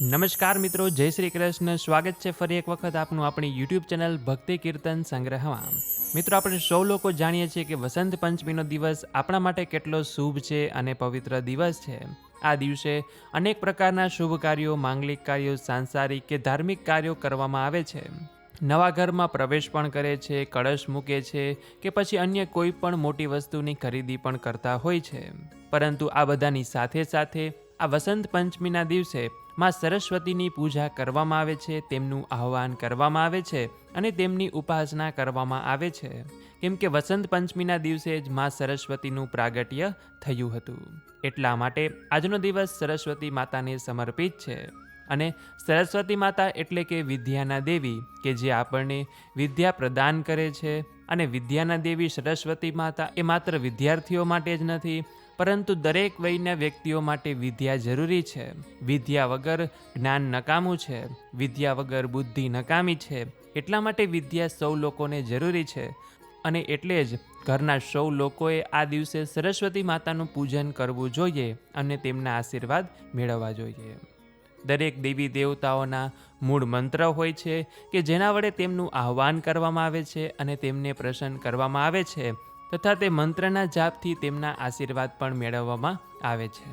નમસ્કાર મિત્રો, જય શ્રી કૃષ્ણ. સ્વાગત છે ફરી એક વખત આપનું આપણી યુટ્યુબ ચેનલ ભક્તિ કીર્તન સંગ્રહમાં. મિત્રો, આપણે સૌ લોકો જાણીએ છીએ કે વસંત પંચમીનો દિવસ આપણા માટે કેટલો શુભ છે અને પવિત્ર દિવસ છે. આ દિવસે અનેક પ્રકારના શુભ કાર્યો, માંગલિક કાર્યો, સાંસારિક કે ધાર્મિક કાર્યો કરવામાં આવે છે. નવા ઘરમાં પ્રવેશ પણ કરે છે, કળશ મૂકે છે કે પછી અન્ય કોઈ પણ મોટી વસ્તુની ખરીદી પણ કરતા હોય છે. પરંતુ આ બધાની સાથે સાથે આ વસંત પંચમીના દિવસે માં સરસ્વતીની પૂજા કરવામાં આવે છે, તેમનું આહ્વાન કરવામાં આવે છે અને તેમની ઉપાસના કરવામાં આવે છે. કેમ કે વસંત પંચમીના દિવસે જ માં સરસ્વતીનું પ્રાગટ્ય થયું હતું. એટલા માટે આજનો દિવસ સરસ્વતી માતાને સમર્પિત છે. અને સરસ્વતી માતા એટલે કે વિદ્યાના દેવી, કે જે આપણને વિદ્યા પ્રદાન કરે છે. અને વિદ્યાના દેવી સરસ્વતી માતા એ માત્ર વિદ્યાર્થીઓ માટે જ નથી પરંતુ દરેક વયના વ્યક્તિઓ માટે વિદ્યા જરૂરી છે. વિદ્યા વગર જ્ઞાન નકામું છે. વિદ્યા વગર બુદ્ધિ નકામી છે. એટલા માટે વિદ્યા સૌ લોકોને જરૂરી છે. અને એટલે જ ઘરના સૌ લોકોએ આ દિવસે સરસ્વતી માતાનું પૂજન કરવું જોઈએ અને તેમના આશીર્વાદ મેળવવા જોઈએ. દરેક દેવી દેવતાઓના મૂળ મંત્ર હોય છે કે જેના વડે તેમનું આહ્વાન કરવામાં આવે છે અને તેમને પ્રસન્ન કરવામાં આવે છે. તથા તે મંત્રના જાપથી તેમના આશીર્વાદ પણ મેળવવામાં આવે છે.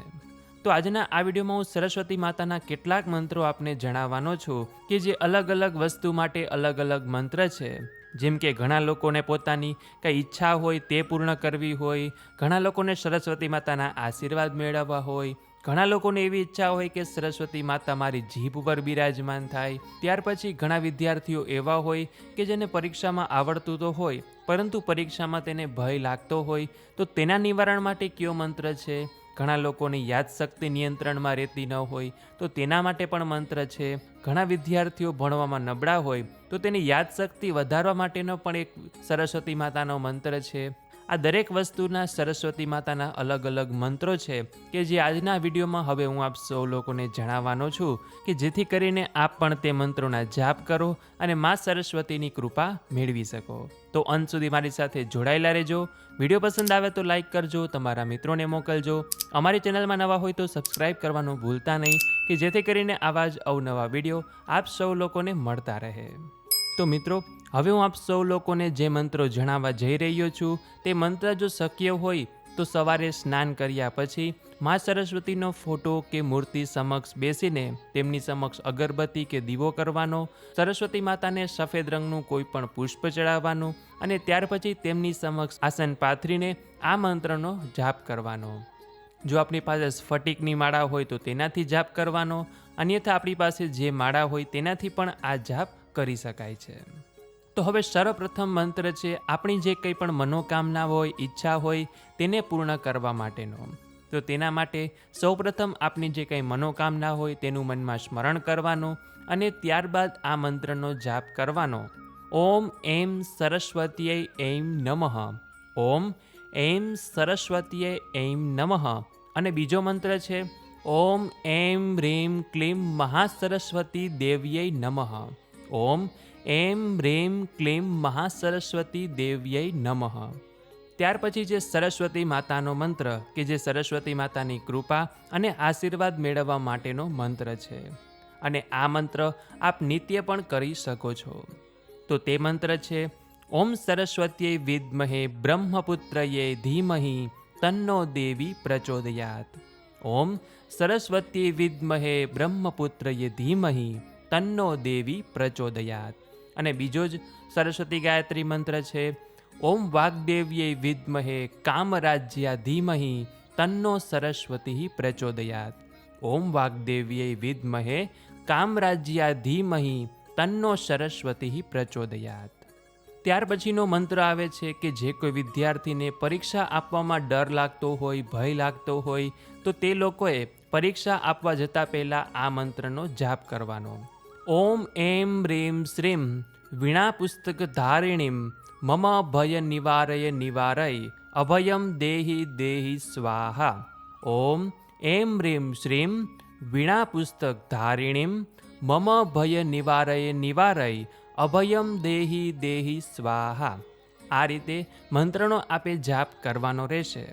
તો આજના આ વિડીયોમાં હું સરસ્વતી માતાના કેટલાક મંત્રો આપને જણાવવાનો છું કે જે અલગ અલગ વસ્તુ માટે અલગ અલગ મંત્ર છે. જેમ કે ઘણા લોકોને પોતાની કંઈ ઈચ્છા હોય તે પૂર્ણ કરવી હોય, ઘણા લોકોને સરસ્વતી માતાના આશીર્વાદ મેળવવા હોય ઘણા લોકોને એવી ઈચ્છા હોય કે સરસ્વતી માતા મારી જીભ ઉપર બિરાજમાન થાય. ત્યાર પછી ઘણા વિદ્યાર્થીઓ એવા હોય કે જેને પરીક્ષામાં આવડતું તો હોય, પરંતુ પરીક્ષામાં તેને ભય લાગતો હોય, તો તેના નિવારણ માટે કયો મંત્ર છે? ઘણા લોકોની યાદશક્તિ નિયંત્રણમાં રહેતી ન હોય, તો તેના માટે પણ મંત્ર છે. ઘણા વિદ્યાર્થીઓ ભણવામાં નબળા હોય, તો તેની યાદશક્તિ વધારવા માટેનો પણ એક સરસ્વતી માતાનો મંત્ર છે. આ દરેક વસ્તુના સરસ્વતી માતાના અલગ અલગ મંત્રો છે કે જે આજના વિડીયોમાં હવે હું આપ સૌ લોકોને જણાવવાનો છું કે જેથી કરીને આપ પણ તે મંત્રોના જાપ કરો અને મા સરસ્વતીની કૃપા મેળવી શકો. તો અંત સુધી મારી સાથે જોડાયેલા રહેજો. વીડિયો પસંદ આવે તો લાઈક કરજો, તમારા મિત્રોને મોકલજો. અમારી ચેનલમાં નવા હોય તો સબસ્ક્રાઈબ કરવાનું ભૂલતા નહીં કે જેથી કરીને આવા જ અવનવા વીડિયો આપ સૌ લોકોને મળતા રહે. તો મિત્રો હવે હું આપ સૌ લોકોને જે મંત્રો જણાવવા જઈ રહ્યો છું, તે મંત્ર જો શક્ય હોય, તો સવારે સ્નાન કર્યા પછી મા સરસ્વતીનો ફોટો કે મૂર્તિ સમક્ષ બેસીને તેમની સમક્ષ અગરબત્તી કે દીવો કરવાનો, સરસ્વતી માતાને સફેદ રંગનું કોઈ પણ પુષ્પ ચડાવવાનું અને ત્યાર પછી તેમની સમક્ષ આસન પાથરીને આ મંત્રનો જાપ કરવાનો. જો આપણી પાસે સ્ફટિકની માળા હોય તો તેનાથી જાપ કરવાનો, અન્યથા આપણી પાસે જે માળા હોય તેનાથી પણ આ જાપ કરી શકાય છે. તો હવે સર્વપ્રથમ મંત્ર છે, આપણી જે કંઈ પણ મનોકામના હોય, ઈચ્છા હોય, તેને પૂર્ણ કરવા માટેનો. તો તેના માટે સૌપ્રથમ આપની જે કંઈ મનોકામના હોય, તેનું મનમાં સ્મરણ કરવાનું અને ત્યારબાદ આ મંત્રનો જાપ કરવાનો. ઓમ એમ સરસ્વતીએ એમ નમઃ. ઓમ એમ સરસ્વતીએ એમ નમઃ. અને બીજો મંત્ર છે, ઓમ એમ રીમ ક્લીમ મહાસરસ્વતી દેવીય નમઃ. ઓમ એમ રેમ ક્લેમ મહાસરસ્વતી દેવ્યય નમઃ. ત્યાર પછી જે સરસ્વતી માતાનો મંત્ર કે જે સરસ્વતી માતાની કૃપા અને આશીર્વાદ મેળવવા માટેનો મંત્ર છે. અને આ મંત્ર આપ નિત્ય પણ કરી શકો છો. તો તે મંત્ર છે, ઓમ સરસ્વતીય વિદ્મહે બ્રહ્મપુત્રયે ધીમહિ તન્નો દેવી પ્રચોદયાત. ઓમ સરસ્વતી વિદ્મહે બ્રહ્મપુત્રયે ધીમહિ તન્નો દેવી પ્રચોદયાત. અને બીજો જ સરસ્વતી ગાયત્રી મંત્ર છે, ઓમ વાગ્દેવ્યે વિદ્મહે કામરાજ્યા ધીમહી તન્નો સરસ્વતી પ્રચોદયાત. ઓમ વાગ્દેવ્યે વિદ્મહે કામરાજ્યા ધીમહી તન્નો સરસ્વતી પ્રચોદયાત. ત્યાર પછીનો મંત્ર આવે છે કે જે કોઈ વિદ્યાર્થીને પરીક્ષા આપવામાં ડર લાગતો હોય, ભય લાગતો હોય, તો તે લોકોએ પરીક્ષા આપવા જતાં પહેલાં આ મંત્રનો જાપ કરવાનો. ઓમ એમ રીમ શ્રીમ વીણા પુસ્તક ધારિણીમ મમ ભય નિવારય નિવારય અભયમ દેહી દેહી સ્વાહા ઓમ એમ રીમ શ્રીમ વીણા પુસ્તક ધારિણીમ મમ ભય નિવારય નિવારય અભયમ દેહી દેહી સ્વાહા આ રીતે મંત્રનો આપે જાપ કરવાનો રહેશે।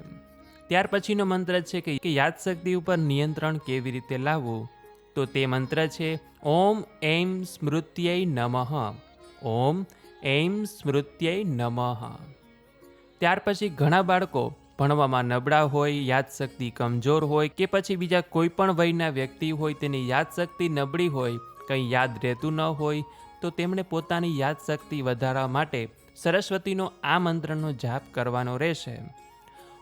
ત્યાર પછીનો મંત્ર છે કે યાદશક્તિ ઉપર નિયંત્રણ કેવી રીતે લાવવું? તો તે મંત્ર છે, ઓમ એમ સ્મૃત્યય નમઃ. ઓમ એમ સ્મૃત્યય નમઃ. ત્યાર પછી ઘણા બાળકો ભણવામાં નબળા હોય, યાદશક્તિ કમજોર હોય કે પછી બીજા કોઈ પણ વયના વ્યક્તિ હોય તેની યાદશક્તિ નબળી હોય, કંઈ યાદ રહેતું ન હોય, તો તેમણે પોતાની યાદશક્તિ વધારવા માટે સરસ્વતીનો આ મંત્રનો જાપ કરવાનો રહેશે.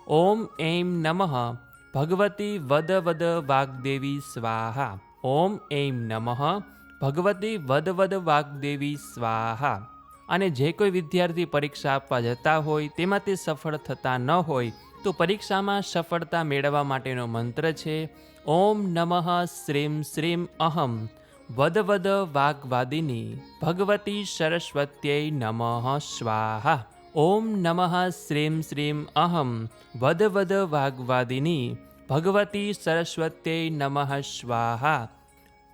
ઓમ એમ નમઃ, ભગવતી વદ વદ વાગદેવી સ્વાહા. ઓમ એમ નમઃ. ભગવતી વદ વદ વાગ્દેવી સ્વાહા. અને જે કોઈ વિદ્યાર્થી પરીક્ષા આપવા જતા હોય, તેમાં તે સફળ થતા ન હોય, તો પરીક્ષામાં સફળતા મેળવવા માટેનો મંત્ર છે, ઓમ નમઃ શ્રીમ શ્રીમ અહમ. વદ વદ વાગ્વાદિની ભગવતી સરસ્વત્યય નમઃ સ્વાહા. ઓમ નમઃ શ્રીમ શ્રીમ અહમ. વદ વદ વાગ્વાદિની ભગવતી સરસ્વતી નમઃ સ્વાહા.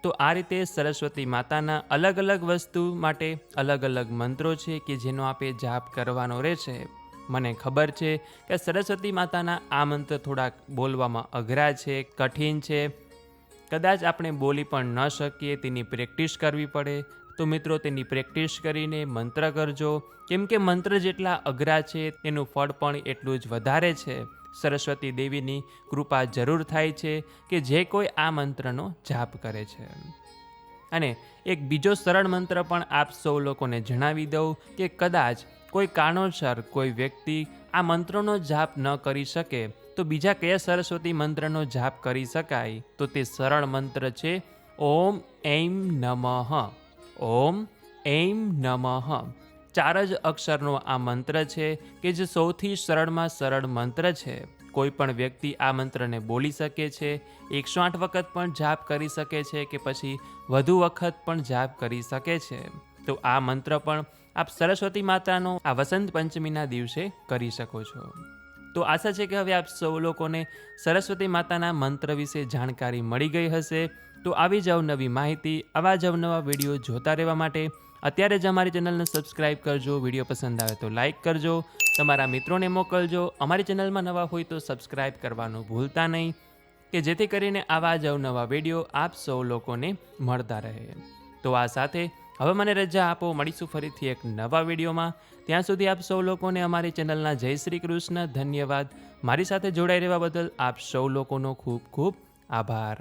તો આ રીતે સરસ્વતી માતાના અલગ અલગ વસ્તુ માટે અલગ અલગ મંત્રો છે કે જેનો આપે જાપ કરવાનો રહેશે મને ખબર છે કે સરસ્વતી માતાના આ મંત્ર થોડાક બોલવામાં અઘરા છે, કઠિન છે. કદાચ આપણે બોલી પણ ન શકીએ, તેની પ્રેક્ટિસ કરવી પડે. તો મિત્રો, તેની પ્રેક્ટિસ કરીને મંત્ર કરજો. કેમ કે મંત્ર જેટલા અઘરા છે, તેનું ફળ પણ એટલું જ વધારે છે. સરસ્વતી દેવીની કૃપા જરૂર થાય છે કે જે કોઈ આ મંત્રનો જાપ કરે છે. અને એક બીજો સરળ મંત્ર પણ આપ સૌ લોકોને જણાવી દઉં કે કદાચ કોઈ કારણોસર કોઈ વ્યક્તિ આ મંત્રનો જાપ ન કરી શકે, તો બીજા કયા સરસ્વતી મંત્રનો જાપ કરી શકાય? તો તે સરળ મંત્ર છે, ઓમ એમ નમઃ. ઓમ એમ નમઃ. ચાર જ અક્ષરનો આ મંત્ર છે કે જે સૌથી સરળમાં સરળ મંત્ર છે. કોઈ પણ વ્યક્તિ આ મંત્રને બોલી શકે છે, એકસો આઠ વખત પણ જાપ કરી શકે છે કે પછી વધુ વખત પણ જાપ કરી શકે છે. તો આ મંત્ર પણ આપ સરસ્વતી માતાનો આ વસંત પંચમીના દિવસે કરી શકો છો. તો આશા છે કે હવે આપ સૌ લોકોને સરસ્વતી માતાના મંત્ર વિશે જાણકારી મળી ગઈ હશે. તો આવી જ નવી માહિતી, આવા જ નવા વીડિયો જોતા રહેવા માટે અત્યારે જ અમારી ચેનલને સબસ્ક્રાઇબ કરજો વીડિયો પસંદ આવે તો લાઇક કરજો, તમારા મિત્રોને મોકલજો. અમારી ચેનલમાં નવા હોય તો સબસ્ક્રાઇબ કરવાનું ભૂલતા નહીં, કે જેથી કરીને આવા જ અવનવા વીડિયો આપ સૌ લોકોને મળતા રહે. તો આ સાથે હવે મને રજા આપો, મળીશું ફરીથી એક નવા વિડીયોમાં. ત્યાં સુધી આપ સૌ લોકોને અમારી ચેનલના જય શ્રી કૃષ્ણ, ધન્યવાદ. મારી સાથે જોડાઈ રહેવા બદલ આપ સૌ લોકોનો ખૂબ ખૂબ આભાર.